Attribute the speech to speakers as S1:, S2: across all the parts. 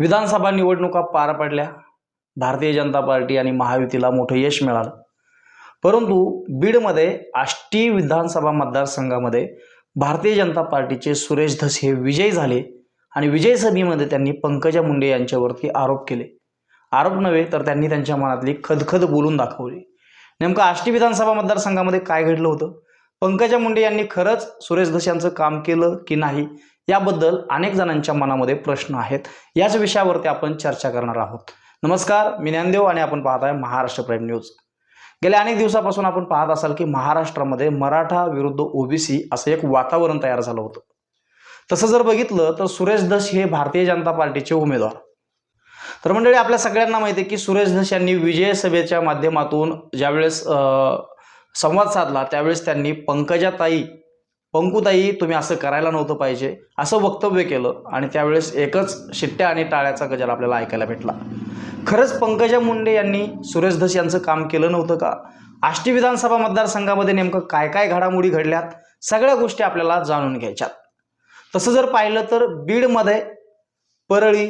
S1: विधानसभा निवडणुका पार पडल्या. भारतीय जनता पार्टी आणि महायुतीला मोठं यश मिळालं. परंतु बीडमध्ये आष्टी विधानसभा मतदारसंघामध्ये भारतीय जनता पार्टीचे सुरेश धस हे विजयी झाले आणि विजय सभेमध्ये त्यांनी पंकजा मुंडे यांच्यावरती आरोप केले. आरोप नव्हे तर त्यांनी त्यांच्या मनातली खदखद बोलून दाखवली. नेमकं आष्टी विधानसभा मतदारसंघामध्ये काय घडलं होतं? पंकजा मुंडे यांनी खरंच सुरेश धस यांचं काम केलं की नाही याबद्दल अनेक जणांच्या मनामध्ये प्रश्न आहेत. याच विषयावरती आपण चर्चा करणार आहोत. नमस्कार मी ज्ञानदेव आणि आपण पाहत आहे महाराष्ट्र प्राईम न्यूज. गेल्या अनेक दिवसापासून आपण पाहत असाल की महाराष्ट्रामध्ये मराठा विरुद्ध ओबीसी असं एक वातावरण तयार झालं होतं. तसं जर बघितलं तर सुरेश धस हे भारतीय जनता पार्टीचे उमेदवार. तर मंडळी आपल्या सगळ्यांना माहिती आहे की सुरेश धस यांनी विजय सभेच्या माध्यमातून ज्यावेळेस संवाद साधला त्यावेळेस त्यांनी पंकजाताई पंकुताई तुम्ही असं करायला नव्हतं पाहिजे असं वक्तव्य केलं आणि त्यावेळेस एकच शिट्ट्या आणि टाळ्याचा गजर आपल्याला ऐकायला भेटला. खरंच पंकजा मुंडे यांनी सुरेश धस यांचं काम केलं नव्हतं का? आष्टी विधानसभा मतदारसंघामध्ये नेमकं काय काय घडामोडी घडल्यात? सगळ्या गोष्टी आपल्याला जाणून घ्यायच्यात. तसं जर पाहिलं तर बीडमध्ये परळी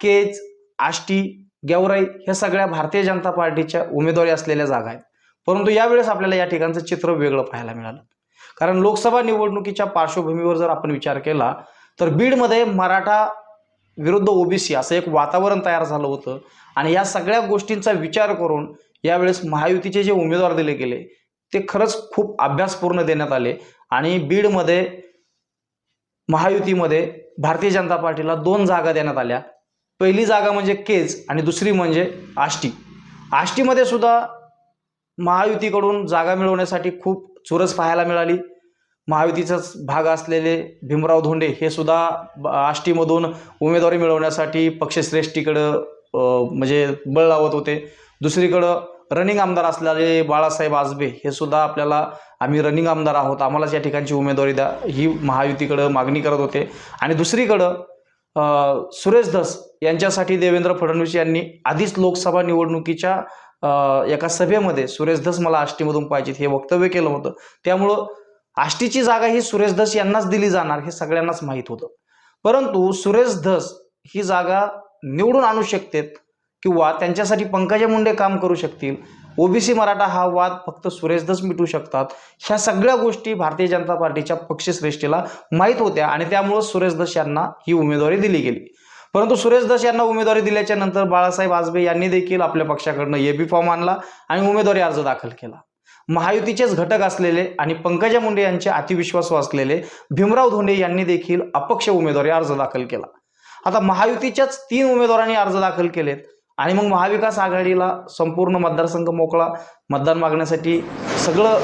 S1: केज आष्टी गेवराई ह्या सगळ्या भारतीय जनता पार्टीच्या उमेदवारी असलेल्या जागा आहेत. परंतु यावेळेस आपल्याला या ठिकाणचं चित्र वेगळं पाहायला मिळालं. कारण लोकसभा निवडणुकीच्या पार्श्वभूमीवर जर आपण विचार केला तर बीडमध्ये मराठा विरुद्ध ओबीसी असं एक वातावरण तयार झालं होतं. आणि या सगळ्या गोष्टींचा विचार करून यावेळेस महायुतीचे जे उमेदवार दिले गेले ते खरंच खूप अभ्यासपूर्ण देण्यात आले. आणि बीडमध्ये महायुतीमध्ये भारतीय जनता पार्टीला दोन जागा देण्यात आल्या. पहिली जागा म्हणजे केज आणि दुसरी म्हणजे आष्टी. आष्टीमध्ये सुद्धा महायुतीकडून जागा मिळवण्यासाठी खूप चुरस पाहायला मिळाली. महायुतीचाच भाग असलेले भीमराव धोंडे हे सुद्धा ब- आष्टीमधून उमेदवारी मिळवण्यासाठी पक्षश्रेष्ठीकडं म्हणजे बळ लावत होते. दुसरीकडं रनिंग आमदार असलेले बाळासाहेब आजबे हे सुद्धा आपल्याला आम्ही रनिंग आमदार आहोत आम्हालाच या ठिकाणची उमेदवारी द्या ही महायुतीकडं मागणी करत होते. आणि दुसरीकडं सुरेश धस यांच्यासाठी देवेंद्र फडणवीस यांनी आधीच लोकसभा निवडणुकीच्या एका सभेमध्ये सुरेश धस मला आष्टीमधून पाहिजेत हे वक्तव्य केलं होतं. त्यामुळं आष्टीची जागा ही सुरेश धस यांनाच दिली जाणार हे सगळ्यांनाच माहीत होतं. परंतु सुरेश धस ही जागा निवडून आणू शकतेत किंवा त्यांच्यासाठी पंकजा मुंडे काम करू शकतील ओबीसी मराठा हा वाद फक्त सुरेश धस मिटू शकतात ह्या सगळ्या गोष्टी भारतीय जनता पार्टीच्या पक्षश्रेष्ठीला माहीत होत्या आणि त्यामुळं सुरेश धस यांना ही उमेदवारी दिली गेली. परंतु सुरेश धस यांना उमेदवारी दिल्याच्या नंतर बाळासाहेब आजबे यांनी देखील आपल्या पक्षाकडनं ए बी फॉर्म आणला आणि उमेदवारी अर्ज दाखल केला. महायुतीचेच घटक असलेले आणि पंकजा मुंडे यांचे अतिविश्वासू असलेले भीमराव धोंडे यांनी देखील अपक्ष उमेदवारी अर्ज दाखल केला. आता महायुतीच्याच तीन उमेदवारांनी अर्ज दाखल केलेत आणि मग महाविकास आघाडीला संपूर्ण मतदारसंघ मोकळा मतदान मागण्यासाठी सगळं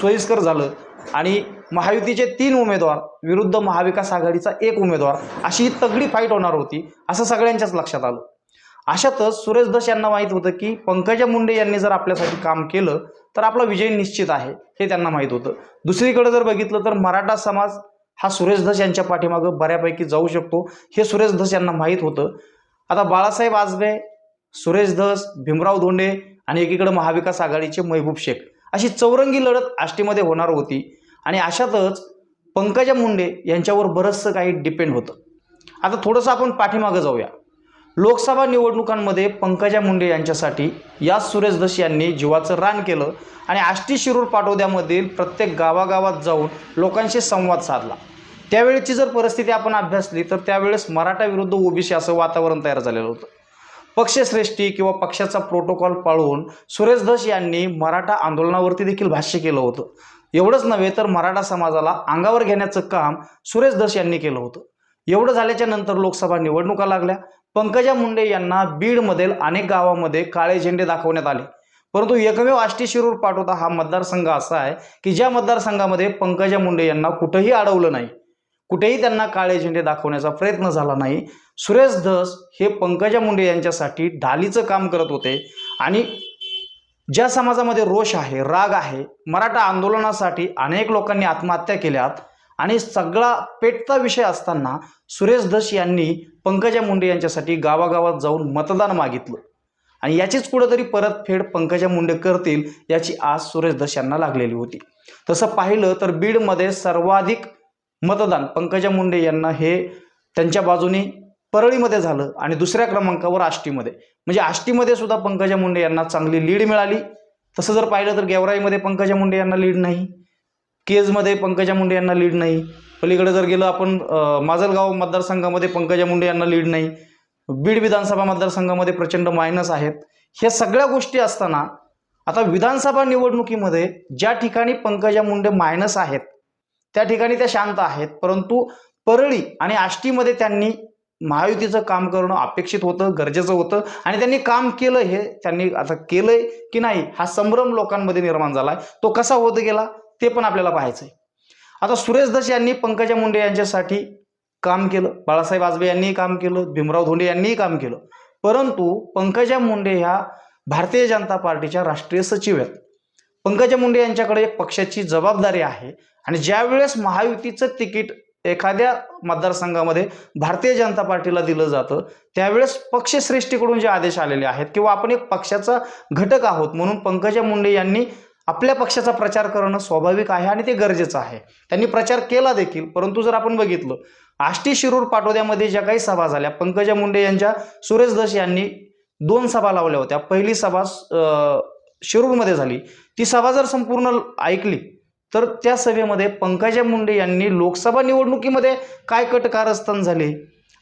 S1: सोयीस्कर झालं आणि महायुतीचे तीन उमेदवार विरुद्ध महाविकास आघाडीचा एक उमेदवार अशी ही तगडी फाईट होणार होती असं सगळ्यांच्याच लक्षात आलं. अशातच सुरेश धस यांना माहीत होतं की पंकजा मुंडे यांनी जर आपल्यासाठी काम केलं तर आपला विजय निश्चित आहे हे त्यांना माहीत होतं. दुसरीकडे जर बघितलं तर मराठा समाज हा सुरेश धस यांच्या पाठीमागं बऱ्यापैकी जाऊ शकतो हे सुरेश धस यांना माहीत होतं. आता बाळासाहेब आजबे सुरेश धस भीमराव धोंडे आणि एकीकडे महाविकास आघाडीचे महबूब शेख अशी चौरंगी लढत आष्टीमध्ये होणार होती. आणि अशातच पंकजा मुंडे यांच्यावर बरंचसं काही डिपेंड होतं. आता थोडंसं आपण पाठीमागं जाऊया. लोकसभा निवडणुकांमध्ये पंकजा मुंडे यांच्यासाठी याच सुरेश दश यांनी जीवाचं रान केलं आणि आष्टी शिरूर पाटोद्यामधील प्रत्येक गावागावात जाऊन लोकांशी संवाद साधला. त्यावेळेची जर परिस्थिती आपण अभ्यासली तर त्यावेळेस मराठा विरुद्ध ओबीसी असं वातावरण तयार झालेलं होतं. पक्षश्रेष्ठी किंवा पक्षाचा प्रोटोकॉल पाळून सुरेश दश यांनी मराठा आंदोलनावरती देखील भाष्य केलं होतं. एवढंच नव्हे तर मराठा समाजाला अंगावर घेण्याचं काम सुरेश दश यांनी केलं होतं. एवढं झाल्याच्यानंतर लोकसभा निवडणुका लागल्या. पंकजा मुंडे यांना बीडमधील अनेक गावामध्ये काळे झेंडे दाखवण्यात आले. परंतु एकमेव आष्टी शिरूर पाठवता हा मतदारसंघ असा आहे की ज्या मतदारसंघामध्ये पंकजा मुंडे यांना कुठंही अडवलं नाही कुठेही त्यांना काळे झेंडे दाखवण्याचा प्रयत्न झाला नाही सुरेश धस हे पंकजा मुंडे यांच्यासाठी ढालीचं काम करत होते आणि ज्या समाजामध्ये रोष आहे राग आहे मराठा आंदोलनासाठी अनेक लोकांनी आत्महत्या केल्यात आणि सगळा पेटता विषय असताना सुरेश धस यांनी पंकजा मुंडे यांच्यासाठी गावागावात जाऊन मतदान मागितलं. आणि याचीच कुठंतरी परतफेड पंकजा मुंडे करतील याची आस सुरेश धस यांना लागलेली होती. तसं पाहिलं तर बीडमध्ये सर्वाधिक मतदान पंकजा मुंडे यांना हे त्यांच्या बाजूने परळीमध्ये झालं आणि दुसऱ्या क्रमांकावर आष्टीमध्ये. म्हणजे आष्टीमध्ये सुद्धा पंकजा मुंडे यांना चांगली लीड मिळाली. तसं जर पाहिलं तर गेवराईमध्ये पंकजा मुंडे यांना लीड नाही. केजमध्ये पंकजा मुंडे यांना लीड नाही. पलीकडे जर गेलं आपण माजलगाव मतदारसंघामध्ये पंकजा मुंडे यांना लीड नाही. बीड विधानसभा मतदारसंघामध्ये प्रचंड मायनस आहेत. ह्या सगळ्या गोष्टी असताना आता विधानसभा निवडणुकीमध्ये ज्या ठिकाणी पंकजा मुंडे मायनस आहेत त्या ठिकाणी त्या शांत आहेत. परंतु परळी आणि आष्टीमध्ये त्यांनी महायुतीचं काम करणं अपेक्षित होतं गरजेचं होतं. आणि त्यांनी काम केलं हे त्यांनी आता केलंय की नाही हा संभ्रम लोकांमध्ये निर्माण झालाय. तो कसा होत गेला? ते पण आपल्याला पाहायचंय. आता सुरेश दश यांनी पंकजा मुंडे यांच्यासाठी काम केलं. बाळासाहेब आजबे यांनीही काम केलं. भीमराव धोंडे यांनीही काम केलं. परंतु पंकजा मुंडे ह्या भारतीय जनता पार्टीच्या राष्ट्रीय सचिव आहेत. पंकजा मुंडे यांच्याकडे एक पक्षाची जबाबदारी आहे आणि ज्यावेळेस महायुतीचं तिकीट एखाद्या मतदारसंघामध्ये भारतीय जनता पार्टीला दिलं जातं त्यावेळेस पक्षश्रेष्ठीकडून जे आदेश आलेले आहेत किंवा आपण एक पक्षाचा घटक आहोत म्हणून पंकजा मुंडे यांनी आपल्या पक्षाचा प्रचार करणं स्वाभाविक आहे आणि ते गरजेचं आहे. त्यांनी प्रचार केला देखील परंतु जर आपण बघितलं आष्टी शिरूर पाटोद्यामध्ये ज्या काही सभा झाल्या पंकजा मुंडे यांच्या सुरेश दश यांनी दोन सभा लावल्या होत्या. पहिली सभा शिरूरमध्ये झाली. ती सभा जर संपूर्ण ऐकली तर त्या सभेमध्ये पंकजा मुंडे यांनी लोकसभा निवडणुकीमध्ये काय कटकारस्थान झाले?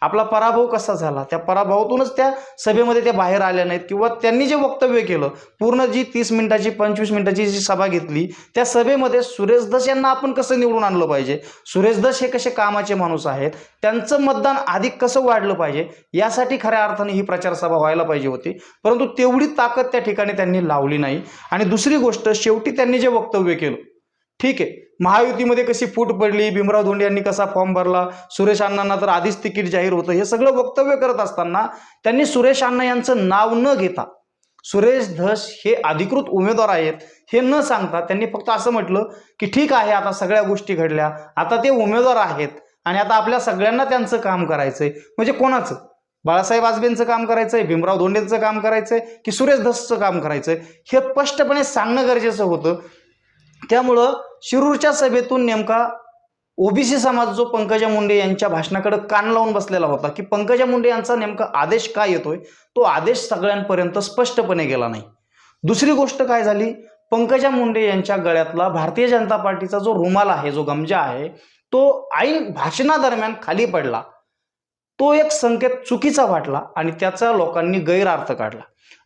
S1: आपला पराभव कसा झाला? त्या पराभवातूनच त्या सभेमध्ये ते बाहेर आल्या नाहीत किंवा त्यांनी जे वक्तव्य केलं पूर्ण जी तीस मिनिटाची पंचवीस मिनिटाची जी सभा घेतली त्या सभेमध्ये सुरेश दस यांना आपण कसं निवडून आणलं पाहिजे? सुरेश दस हे कसे कामाचे माणूस आहेत? त्यांचं मतदान अधिक कसं वाढलं पाहिजे? यासाठी खऱ्या अर्थाने ही प्रचार सभा व्हायला पाहिजे होती. परंतु तेवढी ताकद त्या ठिकाणी त्यांनी लावली नाही. आणि दुसरी गोष्ट शेवटी त्यांनी जे वक्तव्य केलं ठीक आहे महायुतीमध्ये कशी फूट पडली भीमराव धोंडे यांनी कसा फॉर्म भरला सुरेश अण्णांना तर आधीच तिकीट जाहीर होतं हे सगळं वक्तव्य करत असताना त्यांनी सुरेश अण्णा यांचं नाव न घेता सुरेश धस हे अधिकृत उमेदवार आहेत हे न सांगता त्यांनी फक्त असं म्हटलं की ठीक आहे आता सगळ्या गोष्टी घडल्या आता ते उमेदवार आहेत आणि आता आपल्या सगळ्यांना त्यांचं काम करायचंय. म्हणजे कोणाचं? बाळासाहेब आजबेंचं काम करायचंय भीमराव धोंडेंचं काम करायचंय की सुरेश धसचं काम करायचंय? हे स्पष्टपणे सांगणं गरजेचं होतं. त्यामुळं शिरूरच्या सभेतून नेमका ओबीसी समाज जो पंकजा मुंडे यांच्या भाषणाकडे कान लावून बसलेला होता की पंकजा मुंडे यांचा नेमका आदेश काय येतोय? तो आदेश सगळ्यांपर्यंत स्पष्टपणे गेला नाही. दुसरी गोष्ट काय झाली? पंकजा मुंडे यांच्या गळ्यातला भारतीय जनता पार्टीचा जो रुमाल आहे जो गमजा आहे तो ऐन भाषणादरम्यान खाली पडला. तो एक संकेत चुकीचा वाटला आणि त्याचा लोकांनी गैरअर्थ काढला.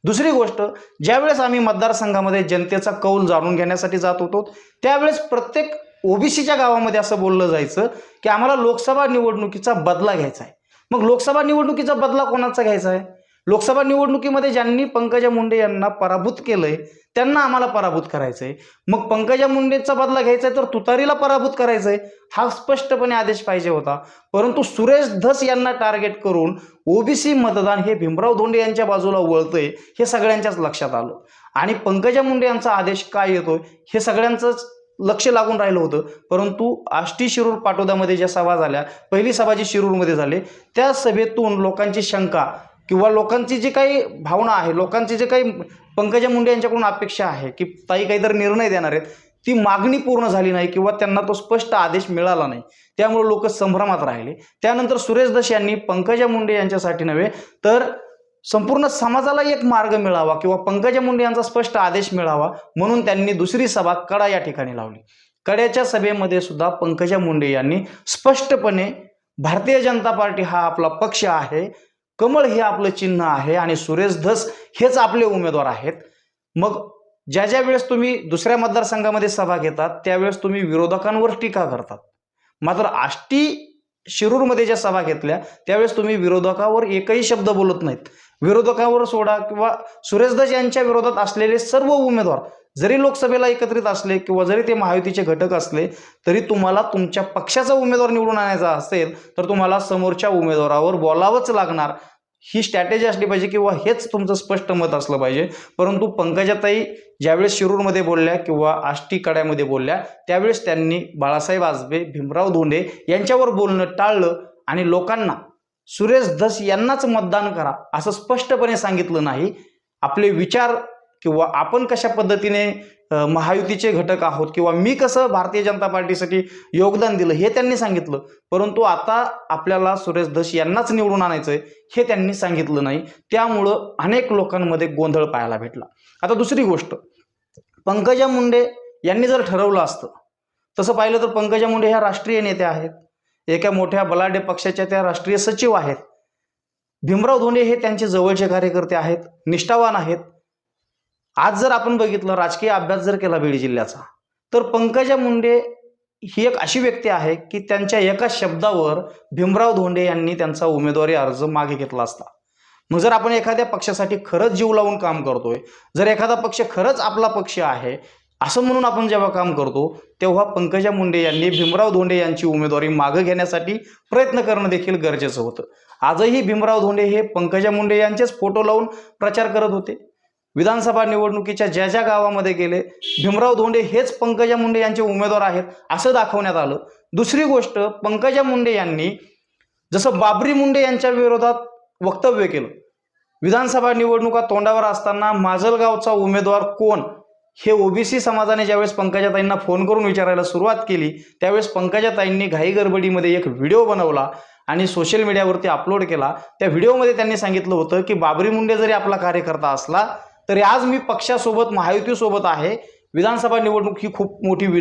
S1: दुसरी गोष्ट ज्यावेळेस आम्ही मतदारसंघामध्ये जनतेचा कौल जाणून घेण्यासाठी जात होतो त्यावेळेस प्रत्येक ओबीसीच्या गावामध्ये असं बोललं जायचं की आम्हाला लोकसभा निवडणुकीचा बदला घ्यायचा आहे. मग लोकसभा निवडणुकीचा बदला कोणाचा घ्यायचा आहे? लोकसभा निवडणुकीमध्ये ज्यांनी पंकजा मुंडे यांना पराभूत केलंय त्यांना आम्हाला पराभूत करायचंय. मग पंकजा मुंडेचा बदला घ्यायचा आहे तर तुतारीला पराभूत करायचंय हा स्पष्टपणे आदेश पाहिजे होता. परंतु सुरेश धस यांना टार्गेट करून ओबीसी मतदान हे भीमराव धोंडे यांच्या बाजूला वळतंय हे सगळ्यांच्याच लक्षात आलं. आणि पंकजा मुंडे यांचा आदेश काय येतोय हे सगळ्यांचंच लक्ष लागून राहिलं होतं. परंतु आष्टी शिरूर पाटोद्यामध्ये ज्या सभा झाल्या पहिली सभा जी शिरूरमध्ये झाली त्या सभेतून लोकांची शंका किंवा लोकांची जी काही भावना आहे लोकांची जे काही पंकजा मुंडे यांच्याकडून अपेक्षा आहे की ताई काहीतरी निर्णय देणार आहेत ती मागणी पूर्ण झाली नाही किंवा त्यांना तो स्पष्ट आदेश मिळाला नाही त्यामुळे लोक संभ्रमात राहिले. त्यानंतर सुरेश दश यांनी पंकजा मुंडे यांच्यासाठी नव्हे तर संपूर्ण समाजाला एक मार्ग मिळावा किंवा पंकजा मुंडे यांचा स्पष्ट आदेश मिळावा म्हणून त्यांनी दुसरी सभा कडा या ठिकाणी लावली. कड्याच्या सभेमध्ये सुद्धा पंकजा मुंडे यांनी स्पष्टपणे भारतीय जनता पार्टी हा आपला पक्ष आहे कमळ हे आपलं चिन्ह आहे आणि सुरेश धस हेच आपले उमेदवार आहेत. मग ज्या ज्या वेळेस तुम्ही दुसऱ्या मतदारसंघामध्ये सभा घेतात त्यावेळेस तुम्ही विरोधकांवर टीका करतात. मात्र आष्टी शिरूरमध्ये ज्या सभा घेतल्या त्यावेळेस तुम्ही विरोधकावर एकही शब्द बोलत नाहीत. विरोधकावर सोडा किंवा सुरेशदास यांच्या विरोधात असलेले सर्व उमेदवार जरी लोकसभेला एकत्रित असले किंवा जरी ते महायुतीचे घटक असले तरी तुम्हाला तुमच्या पक्षाचा उमेदवार निवडून आणायचा असेल तर तुम्हाला समोरच्या उमेदवारावर बोलावंच लागणार. ही स्ट्रॅटेजी असली पाहिजे किंवा हेच तुमचं स्पष्ट मत असलं पाहिजे. परंतु पंकजाताई ज्यावेळेस शिरूरमध्ये बोलल्या किंवा आष्टी कड्यामध्ये बोलल्या त्यावेळेस त्यांनी बाळासाहेब आजबे भीमराव धोंडे यांच्यावर बोलणं टाळलं आणि लोकांना सुरेश धस यांनाच मतदान करा असं स्पष्टपणे सांगितलं नाही. आपले विचार किंवा आपण कशा पद्धतीने महायुतीचे घटक आहोत किंवा मी कसं भारतीय जनता पार्टीसाठी योगदान दिलं हे त्यांनी सांगितलं. परंतु आता आपल्याला सुरेश धस यांनाच निवडून आणायचं आहे हे त्यांनी सांगितलं नाही. त्यामुळं अनेक लोकांमध्ये गोंधळ पाहायला भेटला. आता दुसरी गोष्ट. पंकजा मुंडे यांनी जर ठरवलं असतं तसं पाहिलं तर पंकजा मुंडे ह्या राष्ट्रीय नेत्या आहेत. एका मोठ्या बलाढ्य पक्षाच्या त्या राष्ट्रीय सचिव आहेत. भीमराव धोंडे हे त्यांचे जवळचे कार्यकर्ते आहेत निष्ठावान आहेत. आज जर आपण बघितलं राजकीय अभ्यास जर केला बीड जिल्ह्याचा तर पंकजा मुंडे ही एक अशी व्यक्ती आहे की त्यांच्या एका शब्दावर भीमराव धोंडे यांनी त्यांचा उमेदवारी अर्ज मागे घेतला असता. मग जर आपण एखाद्या पक्षासाठी खरंच जीव लावून काम करतोय जर एखादा पक्ष खरंच आपला पक्ष आहे असं म्हणून आपण जेव्हा काम करतो तेव्हा पंकजा मुंडे यांनी भीमराव धोंडे यांची उमेदवारी मागे घेण्यासाठी प्रयत्न करणं देखील गरजेचं होतं. आजही भीमराव धोंडे हे पंकजा मुंडे यांचेच फोटो लावून प्रचार करत होते. विधानसभा निवडणुकीच्या ज्या ज्या गावामध्ये गेले भीमराव धोंडे हेच पंकजा मुंडे यांचे उमेदवार आहेत असं दाखवण्यात आलं. दुसरी गोष्ट पंकजा मुंडे यांनी जसं बाबरी मुंडे यांच्या विरोधात वक्तव्य केलं विधानसभा निवडणुका तोंडावर असताना माजलगावचा उमेदवार कोण? हे ओबीसी समाजाने ज्यावेळेस पंकजाताईंना फोन करून विचारायला सुरुवात केली त्यावेळेस पंकजाताईंनी घाई गडबडीमध्ये एक व्हिडिओ बनवला आणि सोशल मीडियावरती अपलोड केला. त्या व्हिडिओमध्ये त्यांनी सांगितलं होतं की बाबरी मुंडे जरी आपला कार्यकर्ता असला तरी आज मी पक्षासोबत महायुतीसोबत आहे. विधानसभा निवडणूक ही खूप मोठी वि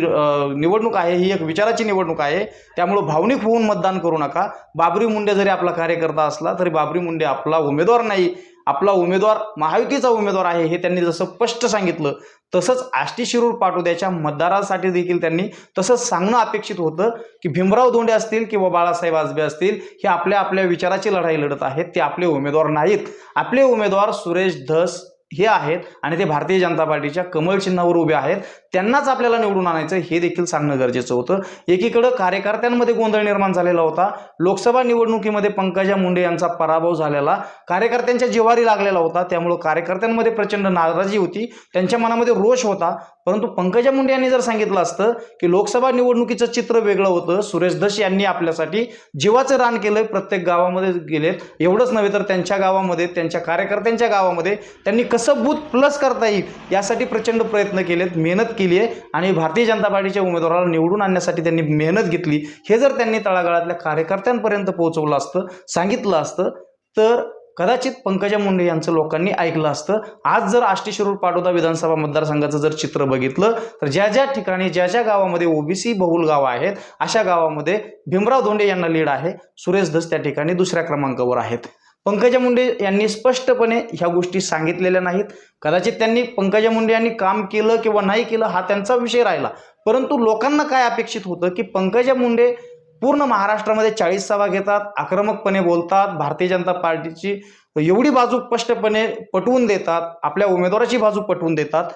S1: निवडणूक आहे. ही एक विचाराची निवडणूक आहे. त्यामुळं भावनिक होऊन मतदान करू नका. बाबरी मुंडे जरी आपला कार्यकर्ता असला तरी बाबरी मुंडे आपला उमेदवार नाही. आपला उमेदवार महायुतीचा उमेदवार आहे हे त्यांनी जसं स्पष्ट सांगितलं तसंच आष्टी शिरूर पाटोद्याच्या मतदारासाठी देखील त्यांनी तसंच सांगणं अपेक्षित होतं की भीमराव धोंडे असतील किंवा बाळासाहेब आजबे असतील हे आपल्या आपल्या विचाराची लढाई लढत आहेत. ते आपले उमेदवार नाहीत. आपले उमेदवार सुरेश धस हे आहेत आणि ते भारतीय जनता पार्टीच्या कमळ चिन्हावर उभे आहेत. त्यांनाच आपल्याला निवडून आणायचं हे देखील सांगणं गरजेचं होतं. एकीकडं कार्यकर्त्यांमध्ये गोंधळ निर्माण झालेला होता. लोकसभा निवडणुकीमध्ये पंकजा मुंडे यांचा पराभव झालेला. कार्यकर्त्यांच्या जिवारी लागलेला होता. त्यामुळं कार्यकर्त्यांमध्ये प्रचंड नाराजी होती. त्यांच्या मनामध्ये रोष होता. परंतु पंकजा मुंडे यांनी जर सांगितलं असतं की लोकसभा निवडणुकीचं चित्र वेगळं होतं सुरेश दश यांनी आपल्यासाठी जीवाचं रान केलं प्रत्येक गावामध्ये गेलेत. एवढंच नव्हे तर त्यांच्या गावामध्ये त्यांच्या कार्यकर्त्यांच्या गावामध्ये त्यांनी कसं बूथ प्लस करता येईल यासाठी प्रचंड प्रयत्न केलेत मेहनत केली. आहे आणि भारतीय जनता पार्टीच्या उमेदवाराला निवडून आणण्यासाठी त्यांनी मेहनत घेतली. हे जर त्यांनी तळागाळातल्या कार्यकर्त्यांपर्यंत पोहोचवलं असतं सांगितलं असतं तर कदाचित पंकजा मुंडे यांचं लोकांनी ऐकलं असतं. आज जर आष्टी शिरूर पाटोदा विधानसभा मतदारसंघाचं जर चित्र बघितलं तर ज्या ज्या ठिकाणी ज्या ज्या गावामध्ये ओबीसी बहुल गावं आहेत अशा गावामध्ये भीमराव धोंडे यांना लीड आहे. सुरेश धस त्या ठिकाणी दुसऱ्या क्रमांकावर आहेत. पंकजा मुंडे यांनी स्पष्टपणे ह्या गोष्टी सांगितलेल्या नाहीत. कदाचित त्यांनी पंकजा मुंडे यांनी काम केलं किंवा नाही केलं हा त्यांचा विषय राहिला. परंतु लोकांना काय अपेक्षित होतं की पंकजा मुंडे पूर्ण महाराष्ट्रामध्ये चाळीस सभा घेतात आक्रमकपणे बोलतात भारतीय जनता पार्टीची एवढी बाजू स्पष्टपणे पटवून देतात आपल्या उमेदवाराची बाजू पटवून देतात.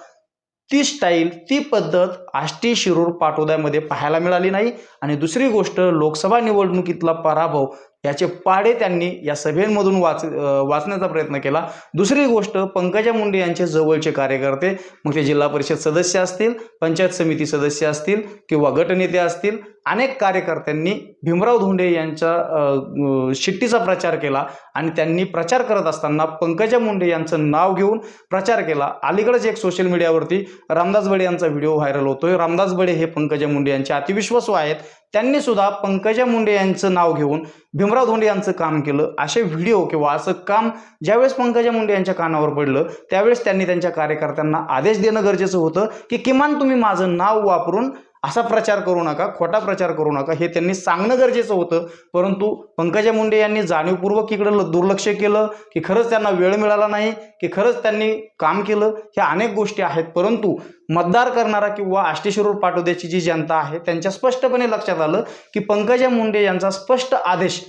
S1: ती स्टाईल ती पद्धत आष्टी शिरूर पाटोद्यामध्ये पाहायला मिळाली नाही. आणि दुसरी गोष्ट लोकसभा निवडणुकीतला पराभव याचे पाडे त्यांनी या सभेमधून वाच वाचण्याचा प्रयत्न केला. दुसरी गोष्ट पंकजा मुंडे यांचे जवळचे कार्यकर्ते मग ते जिल्हा परिषद सदस्य असतील पंचायत समिती सदस्य असतील किंवा गटनेते असतील अनेक कार्यकर्त्यांनी भीमराव धोंडे यांच्या शिट्टीचा प्रचार केला आणि त्यांनी प्रचार करत असताना पंकजा मुंडे यांचं नाव घेऊन प्रचार केला. अलीकडेच एक सोशल मीडियावरती रामदास बडे यांचा व्हिडिओ व्हायरल होतोय. रामदास बडे हे पंकजा मुंडे यांचे अतिविश्वासू आहेत. त्यांनी सुद्धा पंकजा मुंडे यांचं नाव घेऊन भीमराव धोंडे यांचं काम केलं. असे व्हिडिओ किंवा असं काम ज्यावेळेस पंकजा मुंडे यांच्या कानावर पडलं त्यावेळेस त्यांनी त्यांच्या कार्यकर्त्यांना आदेश देणं गरजेचं होतं की किमान तुम्ही माझं नाव वापरून असा प्रचार करू नका खोटा प्रचार करू नका. हे त्यांनी सांगणं गरजेचं होतं. परंतु पंकजा मुंडे यांनी जाणीवपूर्वक इकडं ल- दुर्लक्ष केलं की खरंच त्यांना वेळ मिळाला नाही की खरंच त्यांनी काम केलं ह्या अनेक गोष्टी आहेत. परंतु मतदार करणारा किंवा आष्टेश्वर शिरूर पाटोद्याची जी जनता आहे त्यांच्या स्पष्टपणे लक्षात आलं की पंकजा मुंडे यांचा स्पष्ट आदेश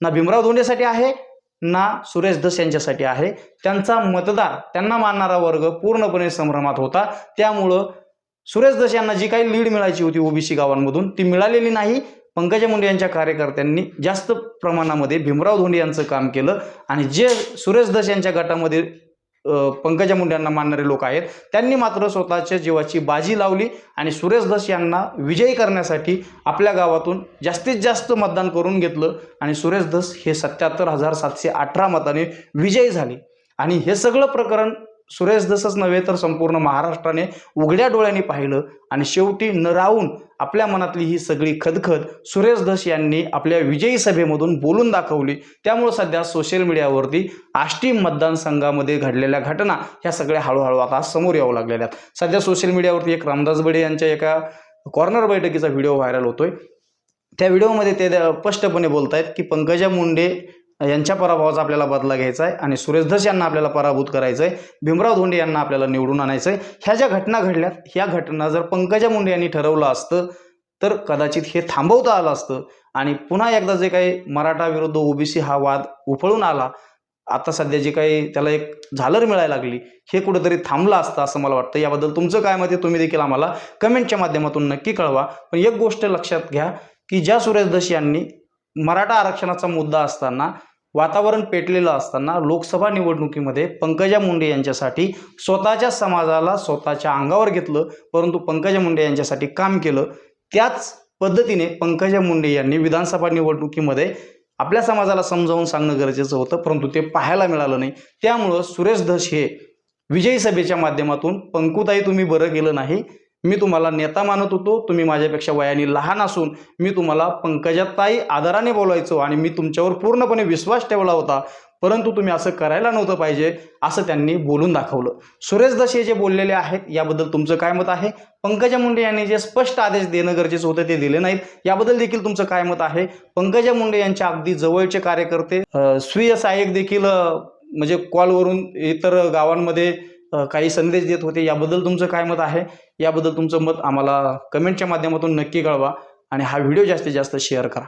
S1: ना भीमराव धोंडेसाठी आहे ना सुरेश धस यांच्यासाठी आहे. त्यांचा मतदार त्यांना मानणारा वर्ग पूर्णपणे संभ्रमात होता. त्यामुळं सुरेश दस यांना जी काही लीड मिळायची होती ओबीसी गावांमधून ती मिळालेली नाही. पंकजा मुंडे यांच्या कार्यकर्त्यांनी जास्त प्रमाणामध्ये भीमराव धोंडे यांचं काम केलं. आणि जे सुरेश दस यांच्या गटामध्ये पंकजा मुंड्यांना मानणारे लोक आहेत त्यांनी मात्र स्वतःच्या जीवाची बाजी लावली आणि सुरेश दस यांना विजयी करण्यासाठी आपल्या गावातून जास्तीत जास्त मतदान करून घेतलं. आणि सुरेश दस हे सत्याहत्तर हजार सातशे अठरा मताने विजयी झाले. आणि हे सगळं प्रकरण सुरेश दसच नव्हे तर संपूर्ण महाराष्ट्राने उघड्या डोळ्यांनी पाहिलं आणि शेवटी न राहून आपल्या मनातली ही सगळी खदखद सुरेश धस यांनी आपल्या विजयी सभेमधून बोलून दाखवली. त्यामुळे सध्या सोशल मीडियावरती आष्टी मतदारसंघामध्ये घडलेल्या घटना ह्या सगळ्या हळूहळू आता समोर यावं लागलेल्या आहेत. सध्या सोशल मीडियावरती एक रामदास बडे यांच्या एका कॉर्नर बैठकीचा व्हिडिओ व्हायरल होतोय. त्या व्हिडिओमध्ये ते द- स्पष्टपणे बोलत आहेत की पंकजा मुंडे यांच्या पराभवाचा आपल्याला बदला घ्यायचा आहे आणि सुरेश धस यांना आपल्याला पराभूत करायचं आहे भीमराव धोंडे यांना आपल्याला निवडून आणायचं आहे ह्या ज्या घटना घडल्यात ह्या घटना जर पंकजा मुंडे यांनी ठरवलं असतं तर कदाचित हे थांबवता आलं असतं. आणि पुन्हा एकदा जे काही मराठा विरुद्ध ओबीसी हा वाद उफळून आला आता सध्या जे काही त्याला एक झालर मिळायला लागली हे कुठंतरी थांबलं असतं असं मला वाटतं. याबद्दल तुमचं काय मत आहे तुम्ही देखील आम्हाला कमेंटच्या माध्यमातून नक्की कळवा. पण एक गोष्ट लक्षात घ्या की ज्या सुरेश धस यांनी मराठा आरक्षणाचा मुद्दा असताना वातावरण पेटलेलं असताना लोकसभा निवडणुकीमध्ये पंकजा मुंडे यांच्यासाठी स्वतःच्या समाजाला स्वतःच्या अंगावर घेतलं परंतु पंकजा मुंडे यांच्यासाठी काम केलं. त्याच पद्धतीने पंकजा मुंडे यांनी विधानसभा निवडणुकीमध्ये आपल्या समाजाला समजावून सांगणं गरजेचं होतं परंतु ते पाहायला मिळालं नाही. त्यामुळं सुरेश धस हे विजयी सभेच्या माध्यमातून पंकुताई तुम्ही बरं केलं नाही. मी तुम्हाला नेता मानत होतो तुम्ही माझ्यापेक्षा वयाने लहान असून मी तुम्हाला पंकजाताई आदराने बोलायचो आणि मी तुमच्यावर पूर्णपणे विश्वास ठेवला होता. परंतु तुम्ही असं करायला नव्हतं पाहिजे असं त्यांनी बोलून दाखवलं. सुरेश दशे जे बोललेले आहेत याबद्दल तुमचं काय मत आहे? पंकजा मुंडे यांनी जे स्पष्ट आदेश देणं गरजेचं होतं ते दिले नाहीत. याबद्दल देखील तुमचं काय मत आहे? पंकजा मुंडे यांच्या अगदी जवळचे कार्यकर्ते स्वीय सहाय्यक देखील म्हणजे कॉलवरून इतर गावांमध्ये काही संदेश देत होते याबद्दल तुमचं काय मत आहे? याबद्दल तुमचं मत आम्हाला कमेंटच्या माध्यमातून नक्की कळवा आणि हा व्हिडिओ जास्तीत जास्त शेअर करा.